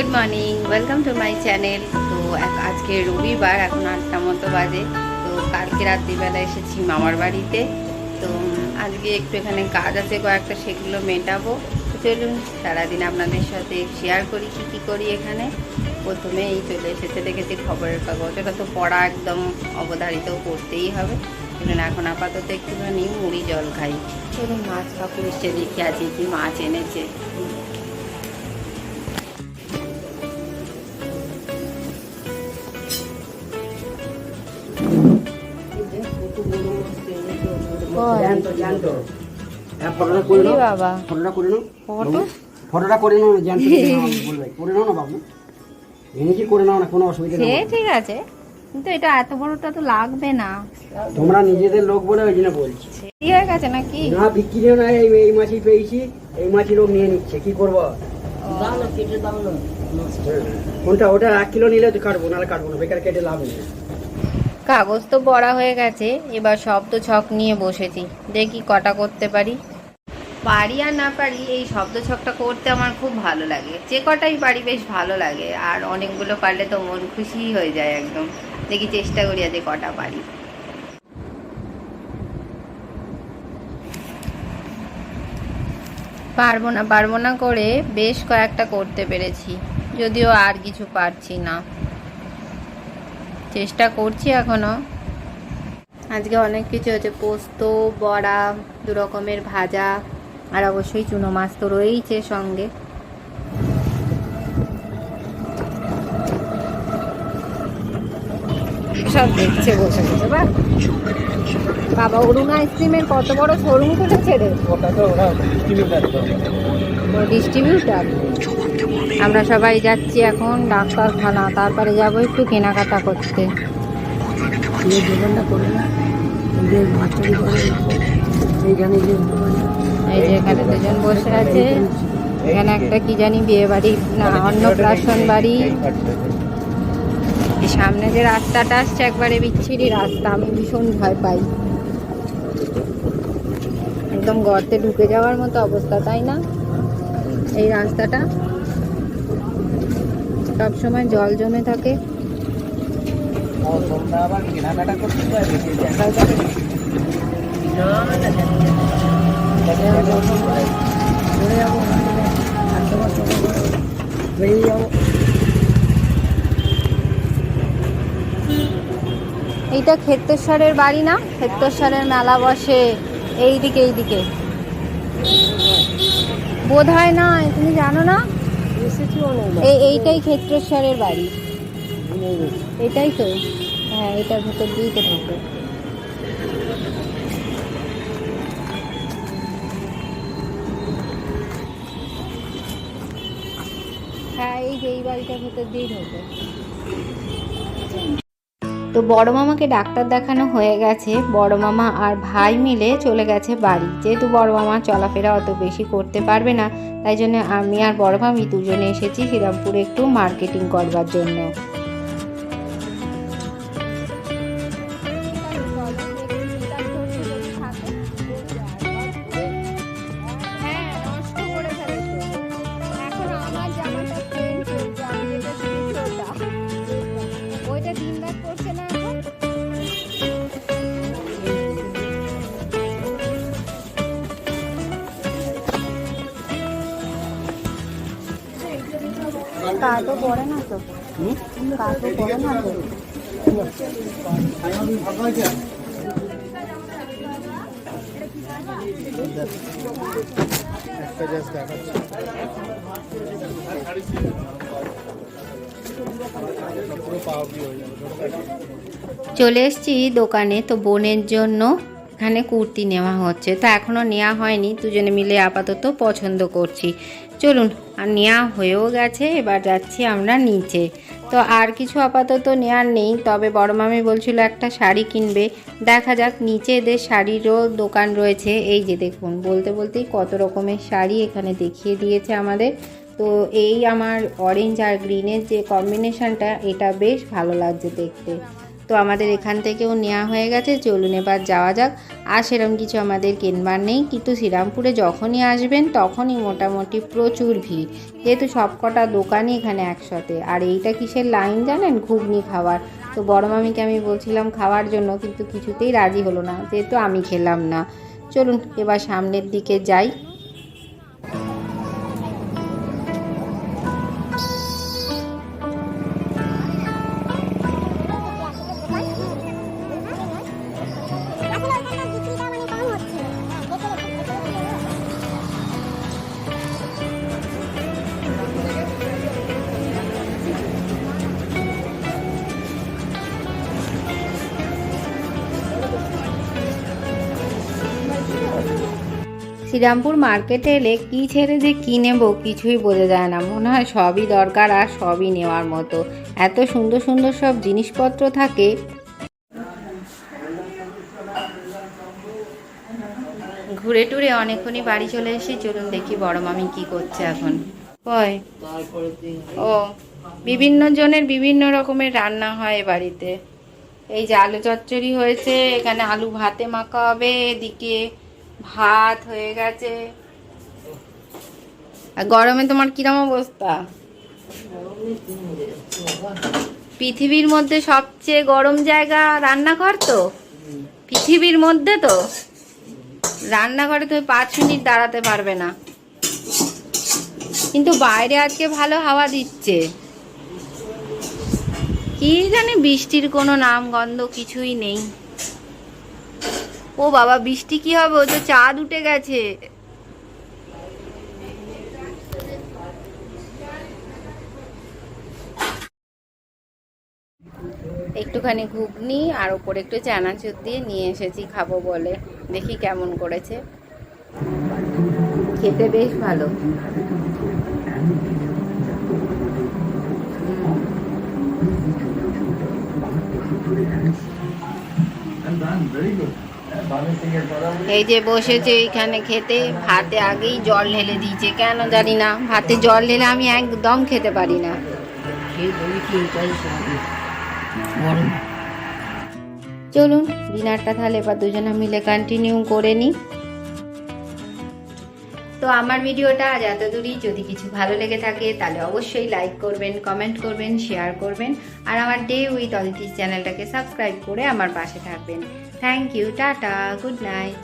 Good morning welcome to my channel তো আজকে রবিবার, এখন আটটা মতো বাজে। তো কালকে রাত্রিবেলা এসেছি মামার বাড়িতে। তো আজকে একটু এখানে কাজ আছে কয়েকটা, সেগুলো মেটাবো। চলুন, সারাদিন আপনাদের সাথে শেয়ার করি কী কী করি এখানে। প্রথমে এই চলে এসেছে দেখেছি খবরের কাগজ। ওটা তো পড়া একদম অবধারিত করতেই হবে। চলুন, এখন আপাতত একটুখানি মুড়ি জল খাই। চলুন, মাছ কাপড় এসে দেখি, আজকে কি মাছ এনেছে। ফটোটা করে নাও। ফটোটা করে নাও। ফটো? বাবু, ফটোটা করে নাও না, জ্যান্ত দেখে নাও, আমি বলব। করে নাও না বাবু। এনেছি করে নাও না কোনো অসুবিধা নেই ঠিক আছে কিন্তু এটা এত বড়টা তো লাগবে না। তোমরা নিজেদের লোক বলে ওই জন্য বলছি। হয়ে গেছে নাকি? না বিক্রিও না এই এই মাছই পেয়েছি এই মাছই লোক নিয়ে নিচ্ছে কি করব? কোনটা ওটা এক কিলো নিলে কাটবো নাহলে কাটবো না বেকার কেটে লাভ নেই। কাগজ তো বড়া হয়ে গেছে, এবার শব্দ ছক নিয়ে বসেছি। দেখি কটা করতে পারি। পারি আর না পারি, এই শব্দ ছকটা করতে আমার খুব ভালো লাগে। যে কটাই পারি বেশ ভালো লাগে, আর অনেকগুলো পারলে তো মন খুশি হয়ে যায় একদম। দেখি চেষ্টা করি আজ কটা পারি। পারব না পারব না করে বেশ কয়েকটা করতে পেরেছি, যদিও আর কিছু পারছি না। চেষ্টা করছি এখনও। আজকে অনেক কিছু হচ্ছে পোস্ত বড়া দু রকমের ভাজা আর অবশ্যই চুনো মাছ তো রয়েইছে সঙ্গে। সব দেখছে বসে বসে বা বাবা অরুণ আইসক্রিমের কত বড় শোরুম খুলেছে রে। ডিস্ট্রিবিউটার আমরা সবাই যাচ্ছি এখন ডাক্তারখানা, তারপরে যাব একটু কেনাকাটা করতে। এই যে এখানে দুজন বসে আছে, এখানে একটা কি জানি বিয়ে বাড়ি না, অন্নপ্রাশন বাড়ি। সামনে যে রাস্তাটা আসছে, একবারে বিচ্ছিরি রাস্তা, আমি ভীষণ ভয় পাই। একদম গর্তে ঢুকে যাওয়ার মতো অবস্থা, তাই না? এই রাস্তাটা। সব সময় জল জমে থাকে। এইটা ক্ষেত্রেশ্বরের বাড়ি না? ক্ষেত্রেশ্বরের মেলা বসে। এইদিকে এইদিকে। বোধ হয় না তুমি জানো না? এইটাই ক্ষেত্রেশ্বরের বাড়ি। এটাই তো। হ্যাঁ এটার ভেতর দিয়েই তো থাকে। হ্যাঁ এই যে এই বাড়িটার ভেতর দিয়েই ঢোকে বড় মামাকে ডাক্তার দেখানো হয়ে গেছে। বড় মামা আর ভাই মিলে চলে গেছে বাড়ি। যেহেতু বড় মামা চলাফেরা অত বেশি করতে পারবে না, তাই জন্য আমি আর বড় মামি দুজনে এসেছি শ্রীরামপুরে একটু মার্কেটিং করবার জন্য। কাজও পড়ে না তো। কাজও পড়ে না তো। চলে এসেছি দোকানে তো বোনের জন্য এখানে কুর্তি নেওয়া হচ্ছে। তো এখনও নেওয়া হয়নি। দুজনে মিলে আপাতত পছন্দ করছি। চলুন, আর নেওয়া হয়েও গেছে। এবার যাচ্ছি আমরা নিচে। তো আর কিছু আপাতত নেওয়ার নেই। তবে বড় মামি বলছিল একটা শাড়ি কিনবে। দেখা যাক, নিচে এদের শাড়িরও দোকান রয়েছে। এই যে দেখুন, বলতে বলতেই কত রকমের শাড়ি এখানে দেখিয়ে দিয়েছে আমাদের। তো এই আমার অরেঞ্জ আর গ্রিনের যে কম্বিনেশনটা এটা বেশ ভালো লাগছে দেখতে। তো আমাদের এখান থেকেও নেওয়া হয়ে গেছে, চলুন এবার যাওয়া যাক। আর সেরকম কিছু আমাদের কেনবার নেই, কিন্তু শ্রীরামপুরে যখনই আসবেন তখনই মোটামুটি প্রচুর ভিড়। যেহেতু সবকটা দোকানই এখানে একসাথে, আর এইটা কিসের লাইন জানেন? ঘুগনি খাওয়ার। তো বড় মামিকে আমি বলছিলাম খাওয়ার জন্য, কিন্তু কিছুতেই রাজি হলো না, যেহেতু আমি খেলাম না। চলুন এবার সামনের দিকে যাই। শ্রীরামপুর মার্কেটে এলে কী ছেড়ে যে কী নেব কিছুই বোঝা যায় না। মনে হয় সবই দরকার আর সবই নেওয়ার মতো। এত সুন্দর সুন্দর সব জিনিসপত্র থাকে। ঘুরে টুরে অনেকক্ষণই বাড়ি চলে এসে চলুন দেখি বড় মামি কি করছে এখন। কয় ও বিভিন্ন জনের বিভিন্ন রকমের রান্না হয় এ বাড়িতে। এই যে আলু চচ্চড়ি হয়েছে এখানে আলু ভাতে মাখা হবে এদিকে ভাত হয়ে গেছে। আর গরমে তোমার কিরম অবস্থা? পৃথিবীর মধ্যে সবচেয়ে গরম জায়গা রান্নাঘর তো? পৃথিবীর মধ্যে তো? রান্নাঘরে তুমি পাঁচ মিনিট দাঁড়াতে পারবে না। কিন্তু বাইরে আজকে ভালো হাওয়া দিচ্ছে। কি জানি বৃষ্টির কোনো নাম গন্ধ কিছুই নেই। ও বাবা বৃষ্টি কি হবে? ও তো চাঁদ উঠে গেছে। একটুখানি ঘুগনি আর ওপরে একটু চানাচুর দিয়ে নিয়ে এসেছি খাব বলে। দেখি কেমন করেছে। খেতে বেশ ভালো। এই যে বসেছে এইখানে খেতে, ভাতে আগেই জল ঢেলে দিয়েছে। কেন জানি না, ভাতে জল ঢেলে আমি একদম খেতে পারি না। চলুন ডিনারটা তাহলে এবার দুজনে মিলে কন্টিনিউ করে নিই। তো আমার ভিডিওটা আজ এত দূরই যদি কিছু ভালো লেগে থাকে, তাহলে অবশ্যই লাইক করবেন কমেন্ট করবেন শেয়ার করবেন। আর আমার ডে উইথ অদিতিস চ্যানেলটাকে সাবস্ক্রাইব করে আমার পাশে থাকবেন। Thank you tata good night